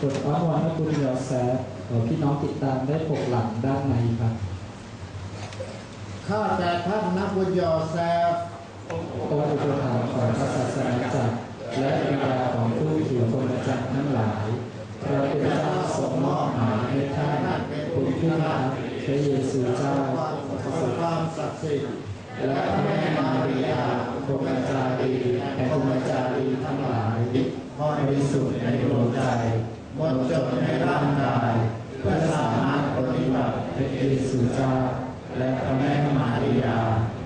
บทอ้อนวอนพระคุณยอแซฟขอพี่น้องติดตามได้ปกหลังด้านในครับ ข้าแต่ท่านนักบุญยอแซฟองค์อุปถัมภ์ของพระศาสนาจักรและบิดาของผู้ถือพรหมจรรย์ทั้งหลายพระเป็นเจ้าทรงมอบหมายให้ท่านเป็นผู้รับพระเยซูเจ้าความศักดิ์สิทธิ์และพระแม่มารียาพรหมจารีแห่งพรหมจารีทั้งหลายบริสุทธิ์ในดวงใจ หมดจดในร่างกาย เพื่อสามารถปฏิบัติพระเยซูเจ้าและพระแม่มารียา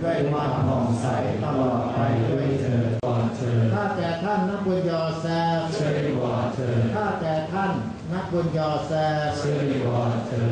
ด้วยความผ่องใสตลอดไปด้วยเธอก่อนเธอข้าแต่ท่านนักบุญยอแซฟช่วยกว่าเธอข้าแต่ท่านนักบุญยอแซฟช่วยกว่าเธอ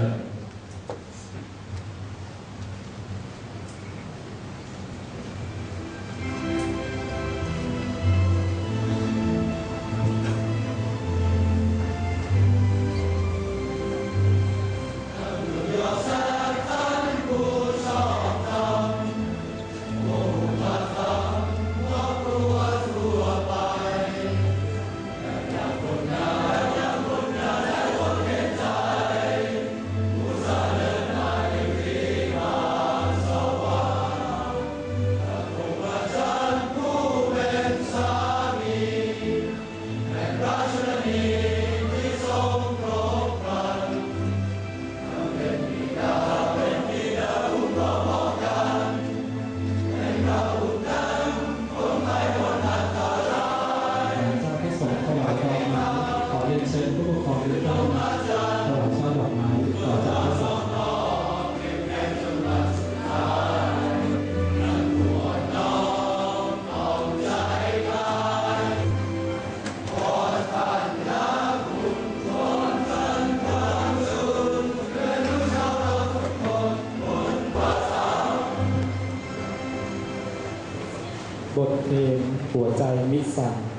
ชิญผู้ปกครองทุกท่านถวายช่อดอกไม้ต่อจากพระสงฆ์บทเพลงหัวใจมิสั่น